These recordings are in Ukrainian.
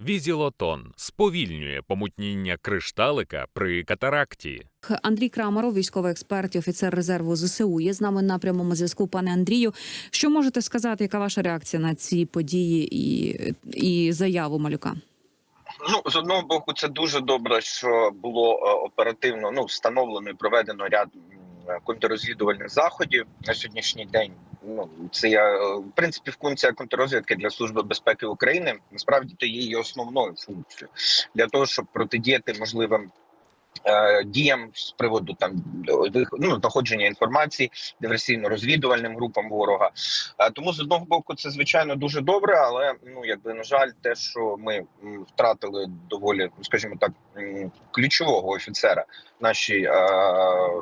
Візілотон сповільнює помутніння кришталика при катаракті. Андрій Крамаров, військовий експерт і офіцер резерву ЗСУ, є з нами на прямому зв'язку. Пане Андрію, що можете сказати? Яка ваша реакція на ці події і, і заяву малюка? Ну з одного боку, це дуже добре, що було е, оперативно ну встановлено і проведено ряд контррозвідувальних заходів на сьогоднішній день. Ну це я е, в принципі функція контррозвідки для служби безпеки України. Насправді то є її основною функцією для того, щоб протидіяти можливим. Е, Діям з приводу там ну, знаходження інформації диверсійно-розвідувальним групам ворога. Е, Тому з одного боку це звичайно дуже добре, але ну якби на жаль, те, що ми втратили доволі, ну, скажімо так, ключового офіцера нашій е,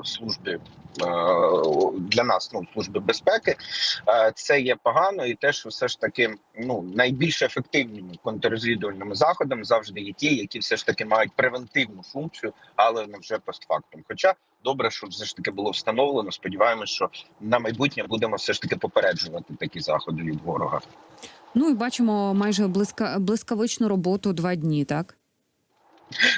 службі е, для нас, ну служби безпеки, це є погано, і те, що все ж таки ну найбільш ефективними контррозвідувальними заходами завжди є ті, які все ж таки мають превентивну функцію, але не вже постфактум. Хоча добре, що все ж таки було встановлено. Сподіваємось, що на майбутнє будемо все ж таки попереджувати такі заходи від ворога. Ну і бачимо майже близька блискавичну роботу два дні. Так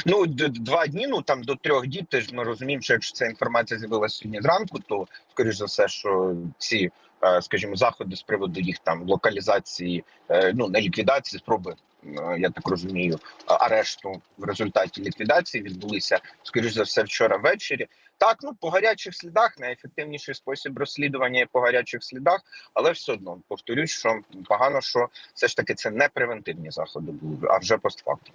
Ну два дні. Ну там до трьох діб. Теж ми розуміємо, що якщо ця інформація з'явилася сьогодні зранку, то скоріш за все, що ці, е, скажімо, заходи з приводу їх там локалізації, е, ну не ліквідації, спроби. Е, Я так розумію, арешту в результаті ліквідації відбулися скоріш за все вчора ввечері. Так, ну по гарячих слідах найефективніший спосіб розслідування є по гарячих слідах, але все одно повторюсь, що погано, що все ж таки це не превентивні заходи були, а вже постфактум.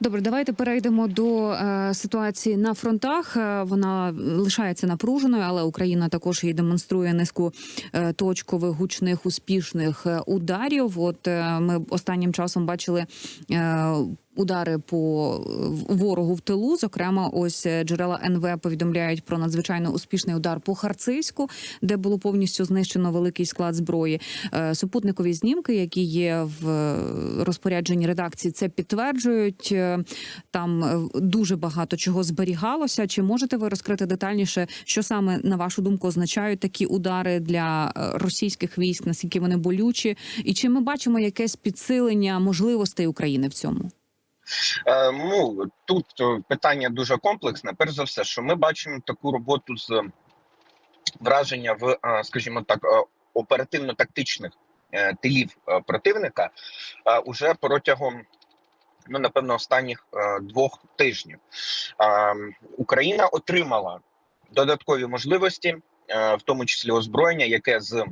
Добре, давайте перейдемо до е, ситуації на фронтах. Е, вона лишається напруженою, але Україна також і демонструє низку е, точкових гучних успішних е, ударів. От е, ми останнім часом бачили. Е, Удари по ворогу в тилу, зокрема, ось е, джерела НВ повідомляють про надзвичайно успішний удар по Харцизьку, де було повністю знищено великий склад зброї. Е, Супутникові знімки, які є в е, розпорядженні редакції, це підтверджують. Там дуже багато чого зберігалося. Чи можете ви розкрити детальніше, що саме на вашу думку означають такі удари для російських військ? Наскільки вони болючі, і чи ми бачимо якесь підсилення можливостей України в цьому? Е, ну тут е, питання дуже комплексне. Перш за все, що ми бачимо таку роботу з враження в, е, скажімо так, е, оперативно-тактичних тилів противника уже протягом. Ну, напевно, останніх е, двох тижнів е, Україна отримала додаткові можливості, е, в тому числі озброєння, яке з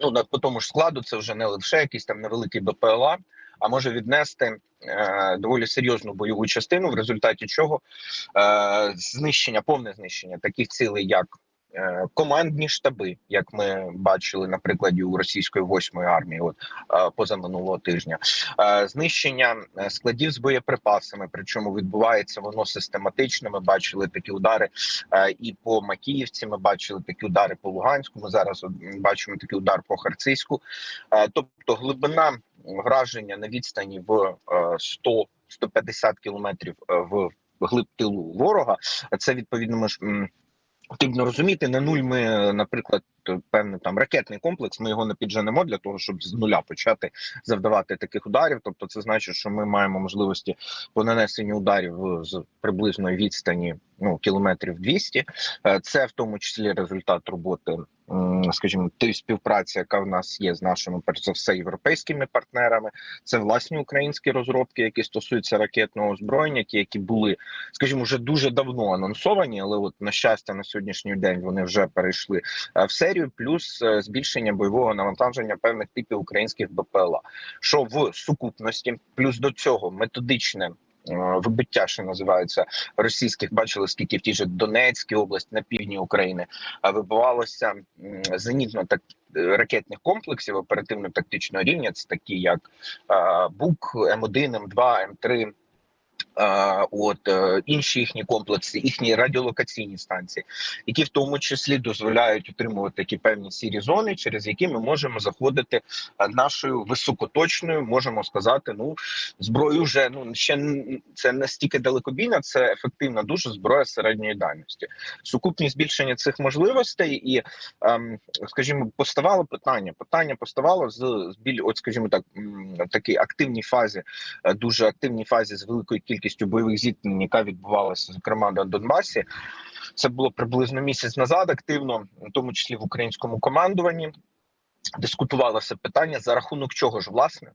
ну на- по тому ж складу це вже не лише якийсь там невеликий БПЛА, а може віднести е, доволі серйозну бойову частину, в результаті чого е, знищення, повне знищення таких цілей, як е, командні штаби, як ми бачили на прикладі у російської восьмої армії, от е, позаминулого тижня, е, знищення е, складів з боєприпасами. Причому відбувається воно систематично. Ми бачили такі удари е, і по Макіївці. Ми бачили такі удари по Луганську. Ми зараз бачимо такий удар по Харцизьку. Е, тобто глибина враження на відстані в е, 100-150 кілометрів е, в глиб тилу ворога. Це відповідно ми ж потрібно розуміти. На нуль ми, е, наприклад, е, певний там ракетний комплекс. Ми його не підженемо для того, щоб з нуля почати завдавати таких ударів. Тобто, це значить, що ми маємо можливості по нанесенню ударів з приблизної відстані ну кілометрів 200. Е, Це в тому числі результат роботи, скажімо, тієї співпраці, яка в нас є з нашими, перш за все, європейськими партнерами. Це власні українські розробки, які стосуються ракетного озброєння, ті, які були, скажімо, вже дуже давно анонсовані, але от на щастя, на сьогоднішній день вони вже перейшли е, серію. Плюс е, збільшення бойового навантаження певних типів українських БПЛА, що в сукупності, плюс до цього методичне. е, Вибиття, що називаються російських, бачили скільки в тій же Донецькій області на півдні України вибивалося зенітно так ракетних комплексів оперативно-тактичного рівня. Це такі як е, БУК, М1, М2, М3. От е, інші їхні комплекси, їхні радіолокаційні станції, які в тому числі дозволяють отримувати такі певні сірі зони, через які ми можемо заходити е, нашою високоточною, можемо сказати, ну зброю вже ну ще це не стільки далекобійна, це ефективна дуже зброя середньої дальності. Сукупність збільшення цих можливостей і, ем, скажімо, поставало питання. Питання поставало з, з біль, от, скажімо так, такій активній фазі, е, дуже активній фазі з великою кількістю бойових зіткнень, яка відбувалася зокрема на Донбасі. Це було приблизно місяць назад. Активно, в тому числі в українському командуванні. Дискутувалося питання за рахунок чого ж власне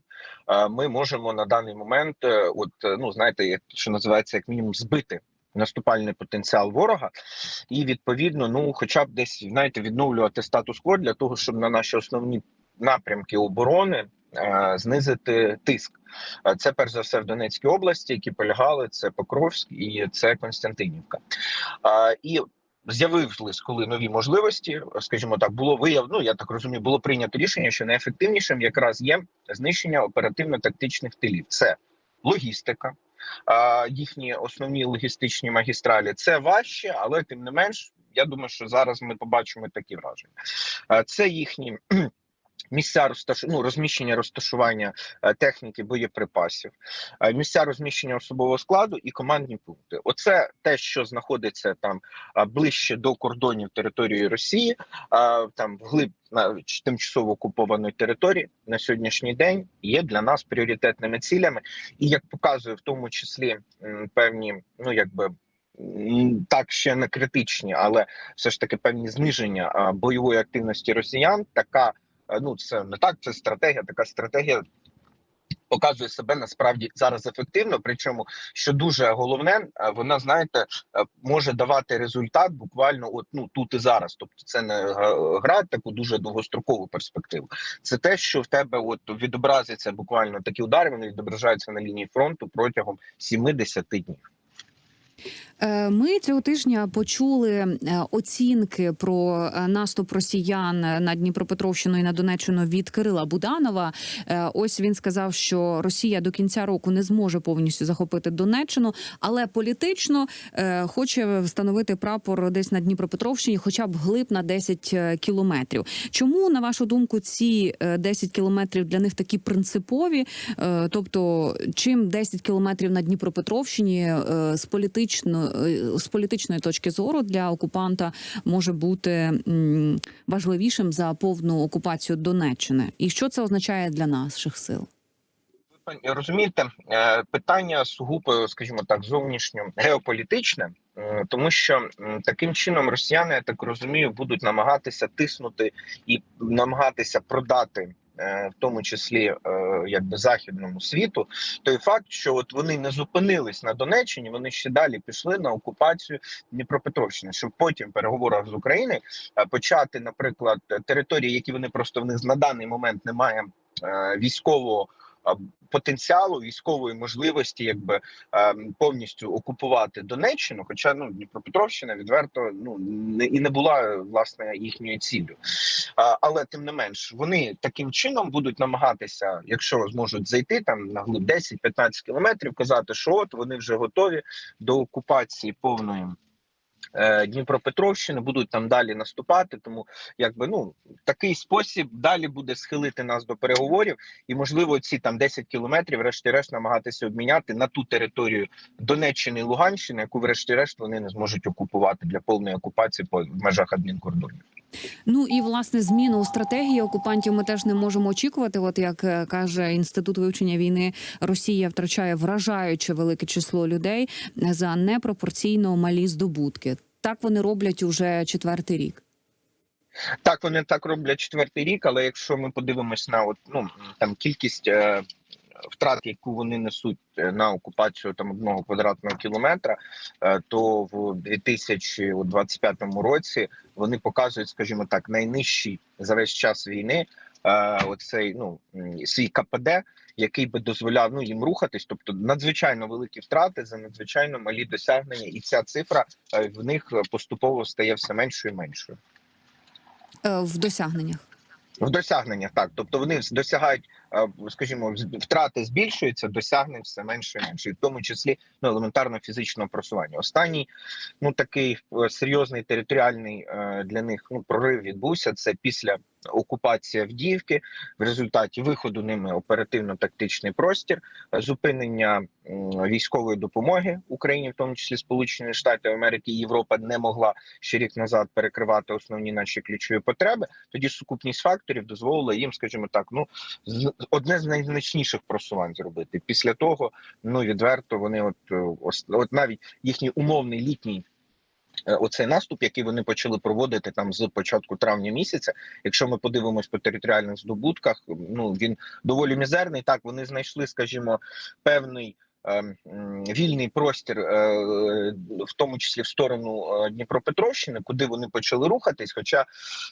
е, ми можемо на даний момент, е, от е, ну знаєте, що називається як мінімум збити наступальний потенціал ворога, і відповідно, ну хоча б десь знаєте, відновлювати статус-кво для того, щоб на наші основні напрямки оборони знизити тиск. Е, Це перш за все в Донецькій області, які полягали це Покровськ і це Константинівка. Е, І з'явились коли нові можливості, скажімо так, було вияв, ну я так розумію, було прийнято рішення, що найефективнішим якраз є знищення оперативно-тактичних тилів. Це логістика, їхні основні логістичні магістралі. Це важче, але тим не менш, я думаю, що зараз ми побачимо такі враження. Це їхні. Місця розташ... ну, розміщення розташування е, техніки боєприпасів, е, місця розміщення особового складу і командні пункти. Оце те, що знаходиться там ближче до кордонів території Росії, там вглиб тимчасово окупованої території на сьогоднішній день є для нас пріоритетними цілями, і як показує в тому числі певні, ну якби. Так, ще не критичні, але все ж таки певні зниження бойової активності росіян. Така е, ну це не так, це стратегія. Така стратегія показує себе насправді зараз ефективно. Причому, що дуже головне, е, вона знаєте, е, може давати результат буквально от ну тут і зараз. Тобто, це не гра таку дуже довгострокову перспективу. Це те, що в тебе от відобразиться буквально такі удари. Вони відображаються на лінії фронту протягом 70 днів. Е, Ми цього тижня почули е, оцінки про е, наступ росіян на Дніпропетровщину і на Донеччину від Кирила Буданова. Ось він сказав, що Росія до кінця року не зможе повністю захопити Донеччину, але політично хоче встановити прапор десь на Дніпропетровщині, хоча б глиб на 10 кілометрів. Чому на вашу думку ці е, 10 кілометрів для них такі принципові? Тобто, чим 10 кілометрів на Дніпропетровщині з політично е, з політичної точки зору для окупанта може бути важливішим за повну окупацію Донеччини, і що це означає для наших сил? Розумієте, е, питання сугубо, скажімо так, зовнішньо геополітичне, тому що таким чином росіяни, я так розумію, будуть намагатися тиснути і намагатися продати. Е, В тому числі е, якби західному світу, той факт, що от вони не зупинились на Донеччині, вони ще далі пішли на окупацію Дніпропетровщини, щоб потім в переговорах з Україною е, почати, наприклад, території, які вони просто в них на даний момент немає військового потенціалу військової можливості, якби повністю окупувати Донеччину. Хоча ну Дніпропетровщина відверто ну не і не була власне їхньою ціллю. Але тим не менш, вони таким чином будуть намагатися, якщо зможуть зайти там на глиб 10-15 кілометрів, казати, що от вони вже готові до окупації повної. Е, Дніпропетровщини будуть там далі наступати, тому якби ну такий спосіб далі буде схилити нас до переговорів, і можливо ці там 10 кілометрів, врешті-решт, намагатися обміняти на ту територію Донеччини і Луганщини, яку врешті-решт вони не зможуть окупувати для повної окупації по в межах адмінкордонів. Ну і власне зміну у стратегії окупантів ми теж не можемо очікувати. От як е, каже інститут вивчення війни, Росія втрачає вражаюче велике число людей за непропорційно малі здобутки. Так вони роблять уже четвертий рік. Так, вони так роблять четвертий рік, але якщо ми подивимось на от ну там кількість е, втрат, яку вони несуть е, на окупацію там одного квадратного кілометра, е, то в 2025 році вони показують, скажімо так, найнижчий за весь час війни. е, Оцей ну свій КПД, який би дозволяв ну їм рухатись, тобто надзвичайно великі втрати за надзвичайно малі досягнення, і ця цифра в них поступово стає все меншою і меншою. В досягненнях В досягненнях так, тобто вони досягають скажімо, втрати збільшуються, досягнень все менше і менше, в тому числі ну, елементарно фізичного просування. Останній ну такий е, серйозний територіальний е, для них ну прорив відбувся. Це після окупації Авдіївки, в результаті виходу ними оперативно-тактичний простір, е, зупинення військової допомоги Україні, в тому числі Сполучені Штати Америки Європа не могла ще рік назад перекривати основні наші ключові потреби. Тоді сукупність факторів дозволила їм, скажімо так, ну одне з найзначніших просувань зробити. Після того, ну відверто, вони от е, от навіть їхній умовний літній. е, Оцей наступ, який вони почали проводити там з початку травня місяця. Якщо ми подивимось по територіальних здобутках, ну він доволі мізерний. Так вони знайшли, скажімо, певний вільний простір, е, в тому числі в сторону е, Дніпропетровщини, куди вони почали рухатись. Хоча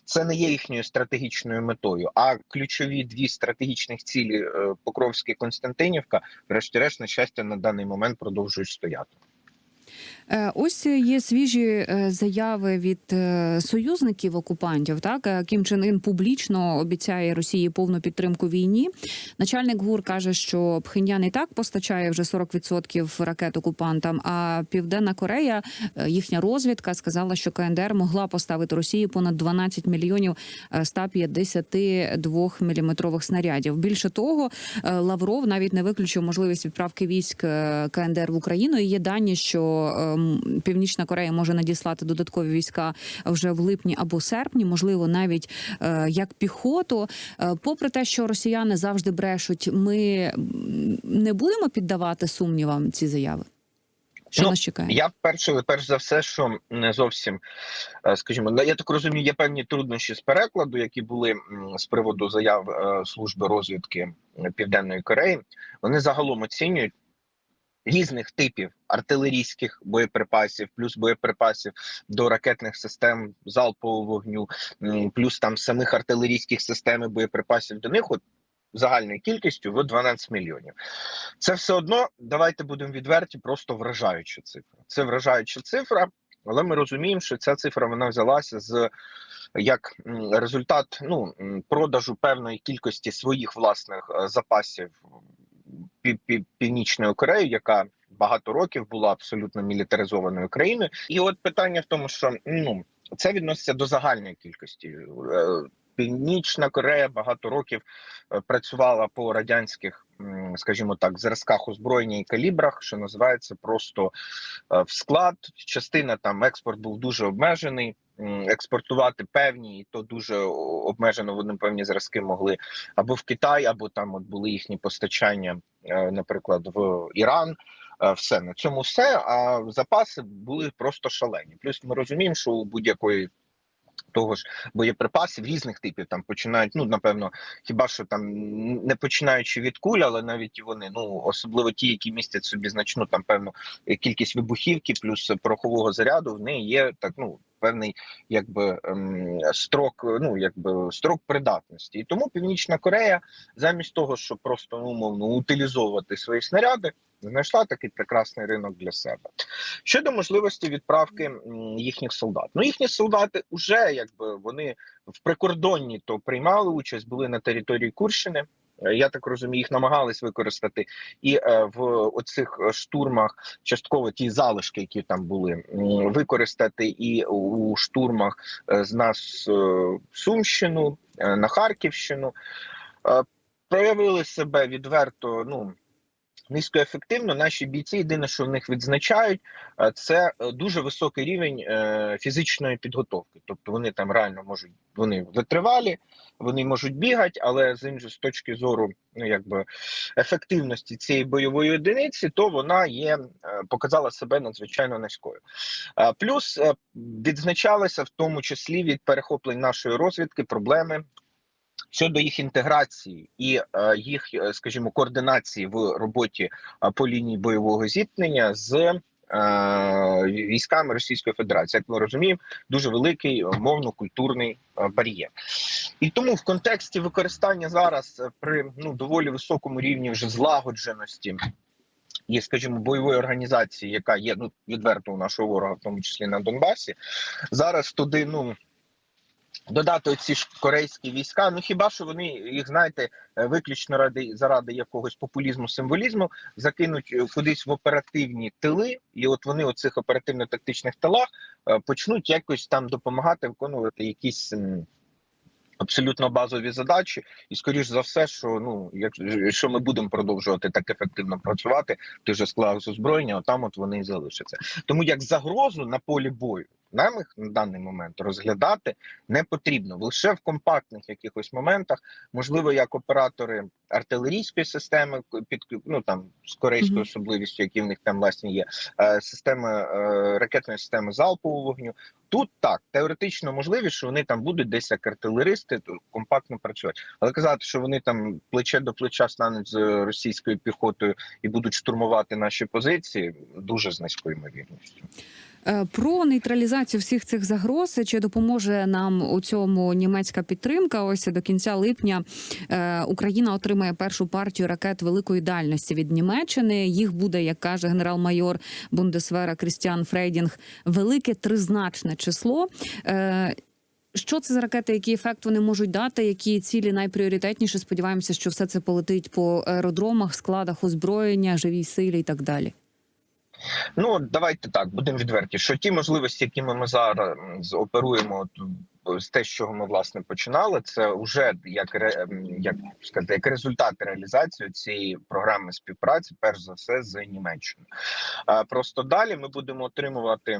це не є їхньою стратегічною метою. А ключові дві стратегічних цілі е, Покровська і Константинівка, врешті-решт, на щастя, на даний момент продовжують стояти. Е, Ось є свіжі е, заяви від е, союзників окупантів. Так Кім Чен Ін публічно обіцяє Росії повну підтримку війні. Начальник ГУР каже, що Пхеньян і так постачає вже 40% ракет окупантам. А Південна Корея, їхня розвідка, сказала, що КНДР могла поставити Росії понад 12 мільйонів 152 міліметрових снарядів. Більше того, Лавров навіть не виключив можливість відправки військ КНДР в Україну. І є дані, що Північна Корея може надіслати додаткові війська вже в липні або серпні, можливо, навіть е, як піхоту. Е, Попри те, що росіяни завжди брешуть, ми не будемо піддавати сумнівам ці заяви. Що Ну, нас чекає? Я перше, перш за все, що не зовсім, е, скажімо, ну, я так розумію, є певні труднощі з перекладу, які були з приводу заяв служби розвідки Південної Кореї. Вони загалом оцінюють. Різних типів артилерійських боєприпасів, плюс боєприпасів до ракетних систем залпового вогню, плюс там самих артилерійських систем і боєприпасів до них, от загальною кількістю в 12 мільйонів. Це все одно, давайте будемо відверті, просто вражаюча цифра. Це вражаюча цифра, але ми розуміємо, що ця цифра вона взялася з як результат ну, продажу певної кількості своїх власних е, запасів Пів- Пів- Північної Кореї, яка багато років була абсолютно мілітаризованою країною. І от питання в тому, що ну це відноситься до загальної кількості. Е, Північна Корея багато років е, працювала по радянських, скажімо так, зразках озброєння і калібрах, що називається просто е, в склад. Частина там експорт був дуже обмежений. Експортувати певні, і то дуже обмежено вони певні зразки могли або в Китай, або там от були їхні постачання, е, наприклад, в Іран. Е, Все на цьому все. А запаси були просто шалені. Плюс ми розуміємо, що у будь-якої того ж боєприпасів різних типів там починають. Ну напевно, хіба що там не починаючи від куль, але навіть і вони, ну особливо ті, які містять собі значну там певну е, кількість вибухівки, плюс порохового заряду, в неї є так. Ну певний якби ем, строк, ну якби строк придатності, і тому Північна Корея, замість того, щоб просто ну, умовно утилізовувати свої снаряди, знайшла такий прекрасний ринок для себе. Щодо можливості відправки їхніх солдат, ну їхні солдати вже якби вони в прикордонні то приймали участь, були на території Курщини. Е, Я так розумію, їх намагались використати і е, в оцих штурмах, частково ті залишки, які там були, використати і у штурмах е, з нас в Сумщину, е, на Харківщину. Е, Проявили себе відверто. Ну низькоефективно. Наші бійці єдине, що в них відзначають, це дуже високий рівень фізичної підготовки. Тобто вони там реально можуть вони витривалі, вони можуть бігати, але з іншої з точки зору ну якби ефективності цієї бойової одиниці, то вона є е, показала себе надзвичайно низькою. Е, Плюс е, відзначалися в тому числі від перехоплень нашої розвідки проблеми щодо їх інтеграції і їх, скажімо, координації в роботі по лінії бойового зіткнення з військами Російської Федерації, як ми розуміємо, дуже великий е, мовно-культурний е, бар'єр. І тому в контексті використання зараз е, при ну доволі високому рівні вже злагодженості. І, скажімо, бойової організації, яка є ну відверто у нашого ворога, в тому числі на Донбасі. Зараз туди ну Додати оці ж корейські війська. Ну хіба що вони їх знаєте е, виключно ради заради якогось популізму, символізму закинуть е, кудись в оперативні тили, і от вони у цих оперативно-тактичних тилах е, почнуть якось там допомагати виконувати якісь. Абсолютно базові задачі, і скоріш за все, що ну якщо ми будемо продовжувати так ефективно працювати, в тих же складах з озброєння, там от вони і залишаться. Тому як загрозу на полі бою нам їх на даний момент розглядати не потрібно лише в компактних якихось моментах, можливо, як оператори артилерійської системи під ну там з корейською особливістю, які в них там власні є, е, системи е, ракетної системи залпового вогню. Тут так теоретично можливість, що вони там будуть десь як артилеристи компактно працювати, але казати, що вони там плече до плеча стануть з російською піхотою і будуть штурмувати наші позиції, дуже з низькою ймовірністю. Е, Про нейтралізацію всіх цих загроз чи допоможе нам у цьому німецька підтримка? Ось до кінця липня е, Україна отримає першу партію ракет великої дальності від Німеччини. Їх буде, як каже генерал-майор Бундесвера Крістіан Фрейдінг, велике тризначне число. Е, Що це за ракети? Який ефект вони можуть дати? Які цілі найпріоритетніше? Сподіваємося, що все це полетить по аеродромах, складах озброєння, живій силі і так далі. Ну давайте так будемо відверті, що ті можливості, якими ми зараз оперуємо, з те, з чого ми власне починали, це вже як ем, як сказати, як результат реалізації цієї програми співпраці, перш за все, з Німеччиною. Просто далі ми будемо отримувати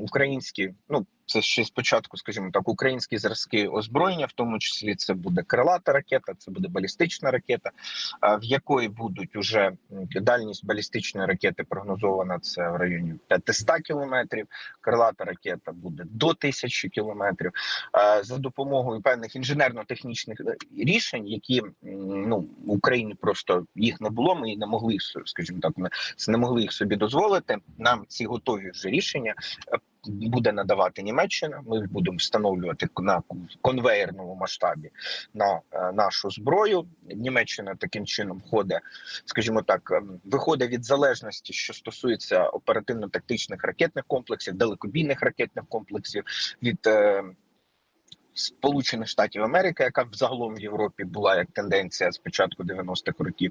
українські, ну це ще спочатку, скажімо так, українські зразки озброєння, в тому числі це буде крилата ракета, це буде балістична ракета, в якої будуть уже дальність балістичної ракети прогнозована це в районі 500 кілометрів. Крилата ракета буде до 1000 кілометрів. Е, За допомогою певних інженерно-технічних е, рішень, які ну в Україні просто їх не було. Ми не могли скажімо так, ми не могли їх собі дозволити. Нам ці готові вже рішення е, буде надавати Німеччина. Ми будемо встановлювати на конвеєрному масштабі на нашу зброю. Німеччина таким чином ходить, скажімо так, ем, виходить від залежності, що стосується оперативно-тактичних ракетних комплексів, далекобійних ракетних комплексів від. Сполучених Штатів Америки, яка взагалом в Європі була як тенденція з початку 90-х років,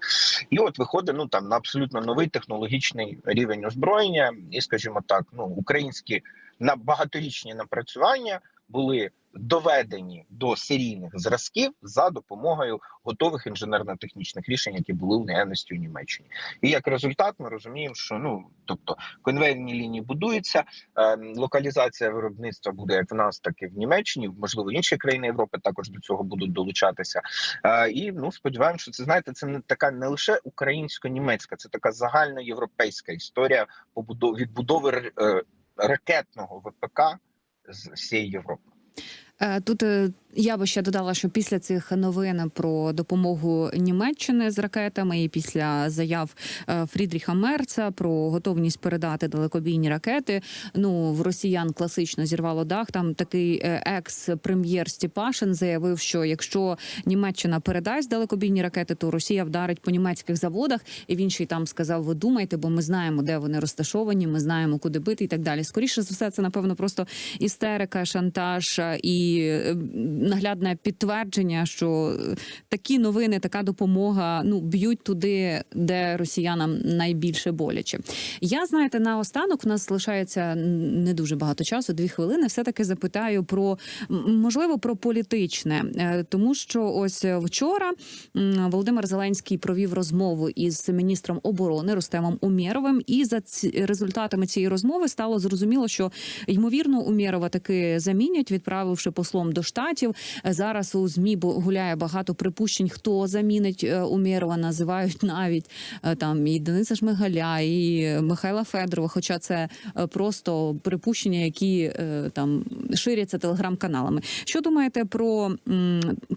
і от виходить ну там на абсолютно новий технологічний рівень озброєння, і скажімо так, ну українські на багаторічні напрацювання були доведені до серійних зразків за допомогою готових інженерно-технічних рішень, які були в наявності у Німеччині. І як результат, ми розуміємо, що ну тобто конвейерні лінії будуються, е, локалізація виробництва буде як в нас, так і в Німеччині, можливо, інші країни Європи також до цього будуть долучатися. Е, і ну сподіваємося, що це знаєте, це не така не лише українсько-німецька, це така загальноєвропейська історія побудови відбудови е, ракетного ВПК з всієї Європи. Е, Тут е, я би ще додала, що після цих новин про допомогу Німеччини з ракетами і після заяв е, Фрідріха Мерца про готовність передати далекобійні ракети. Ну в росіян класично зірвало дах. Там такий е, екс-прем'єр Степашин заявив, що якщо Німеччина передасть далекобійні ракети, то Росія вдарить по німецьких заводах. І він ще й там сказав: Ви думайте, бо ми знаємо, де вони розташовані. Ми знаємо, куди бити і так далі. Скоріше за все, це напевно просто істерика, шантаж е, і наглядне підтвердження, що е, такі новини, така допомога ну б'ють туди, де росіянам найбільше боляче. Я знаєте, наостанок в нас лишається не дуже багато часу, дві хвилини. Все таки запитаю про можливо про політичне, Е, тому що ось вчора Володимир Зеленський провів розмову із міністром оборони Рустемом Умєровим, і за ці результатами цієї розмови стало зрозуміло, що ймовірно Умєрова таки замінять, відправивши послом до штатів. Е, Зараз у змі гуляє багато припущень, хто замінить е, Умєрова. Називають навіть е, там і Дениса Шмигаля, і Михайла Федорова. Хоча це е, просто припущення, які там ширяться телеграм-каналами. Що думаєте про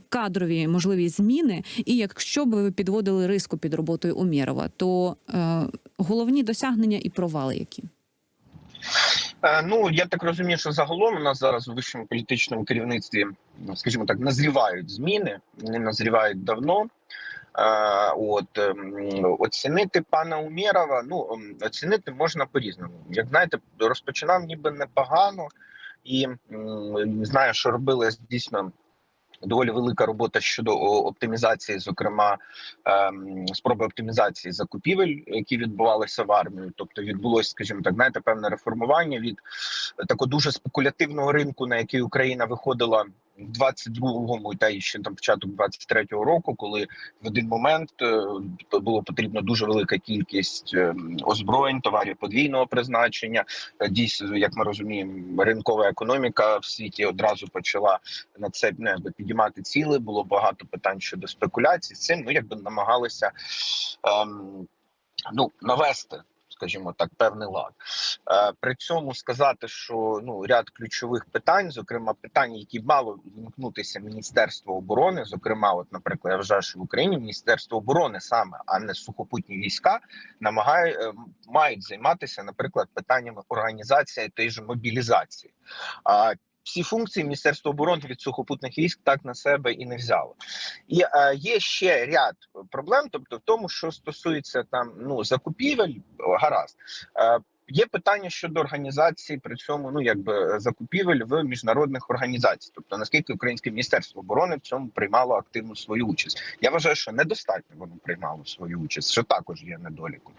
кадрові можливі зміни? І якщо б ви підводили риску під роботою Умєрова, то головні досягнення і провали які? Е, Ну я так розумію, що загалом у нас зараз у вищому політичному керівництві, ну, скажімо так, назрівають зміни. Вони назрівають давно. Е, От ем, оцінити пана Умєрова, ну ем, оцінити можна по різному. Як знаєте, розпочинав ніби непогано. і знаю, що робили дійсно. Доволі велика робота щодо оптимізації, зокрема ем, спроби оптимізації закупівель, які відбувалися в армію. Тобто відбулося, скажімо так, знаєте, певне реформування від такого дуже спекулятивного ринку, на який Україна виходила 22-му та ще там початок 23-го року, коли в один момент е, було потрібно дуже велика кількість е, озброєнь, товарів подвійного призначення. Е, Дійсно, як ми розуміємо, ринкова економіка в світі одразу почала на це ну, якби, підіймати ціли. Було багато питань щодо спекуляцій. З цим ну якби намагалися ем, ну навести. Скажімо так, певний лад. Е, При цьому сказати, що ну ряд ключових питань, зокрема питань, які мало вимкнутися Міністерство оборони, зокрема, от, наприклад, я вважаю, що в Україні Міністерство оборони саме, а не сухопутні війська, намагає е, мають займатися, наприклад, питаннями організації тієї ж мобілізації. Всі функції Міністерства оборони від сухопутних військ так на себе і не взяло. І е, є ще ряд проблем, тобто в тому, що стосується там ну закупівель, гаразд. Е, Є питання щодо організації при цьому, ну якби закупівель в міжнародних організаціях, тобто наскільки Українське міністерство оборони в цьому приймало активну свою участь. Я вважаю, що недостатньо воно приймало свою участь, що також є недоліком.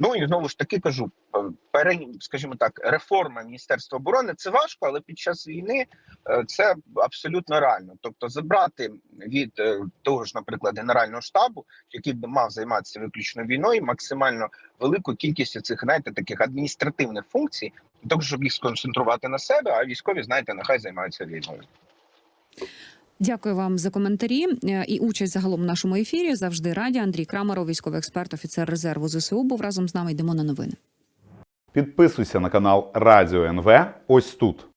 Ну і знову ж таки кажу, е, пере, скажімо так, реформа міністерства оборони це важко, але під час війни е, це абсолютно реально. Тобто, забрати від е, того ж, наприклад, генерального штабу, який би мав займатися виключно війною, максимально велику кількість цих знаєте, таких адміністративних функцій, для щоб їх сконцентрувати на себе, а військові, знаєте, нехай займаються війною. Дякую вам за коментарі е, і участь загалом в нашому ефірі. Завжди раді. Андрій Крамаров, військовий експерт, офіцер резерву ЗСУ, був разом з нами. Йдемо на новини. Підписуйся на канал Радіо НВ ось тут.